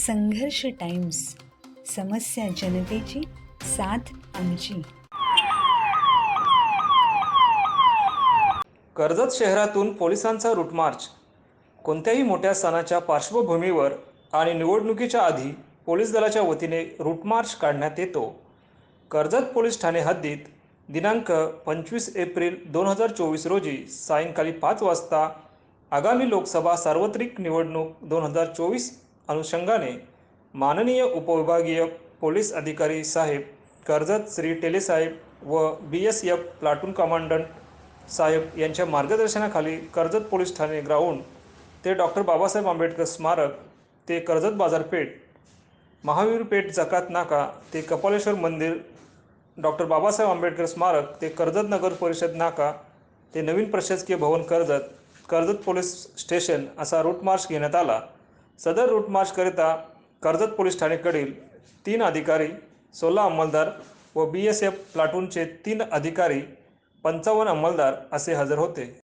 संघर्ष टाइम्स समस्या जनतेची साथ आमची. कर्जत शहरातून पोलिसांचा रूटमार्च कोणत्याही मोठ्या सणाच्या पार्श्वभूमीवर आणि निवडणुकीच्या आधी पोलीस दलाच्या वतीने रूटमार्च काढण्यात येतो. कर्जत पोलीस ठाणे हद्दीत दिनांक पंचवीस एप्रिल दोन हजार चोवीस रोजी सायंकाळी पाच वाजता आगामी लोकसभा सार्वत्रिक निवडणूक दोन हजार चोवीस अनुषंगाने माननीय उपविभागीय पोलीस अधिकारी साहेब कर्जत श्री टेलेसाहेब व B S F platoon commandant साहेब यांच्या मार्गदर्शनाखाली कर्जत पोलीस ठाणे ग्राउंड ते डॉक्टर बाबासाहेब आंबेडकर स्मारक ते कर्जत बाजारपेठ महावीर पेठ जकात नाका ते कपालेश्वर मंदिर डॉक्टर बाबासाहेब आंबेडकर स्मारक ते कर्जत नगर परिषद नाका ते नवीन प्रशासकीय भवन कर्जत कर्जत पोलीस स्टेशन असा रूट मार्च घेण्यात आला. सदर रूट मार्चकरिता कर्जत पोलीस ठाणेकडील तीन अधिकारी सोळा अंमलदार व बी एस एफ प्लाटूनचे तीन अधिकारी पंचावन्न अंमलदार असे हजर होते.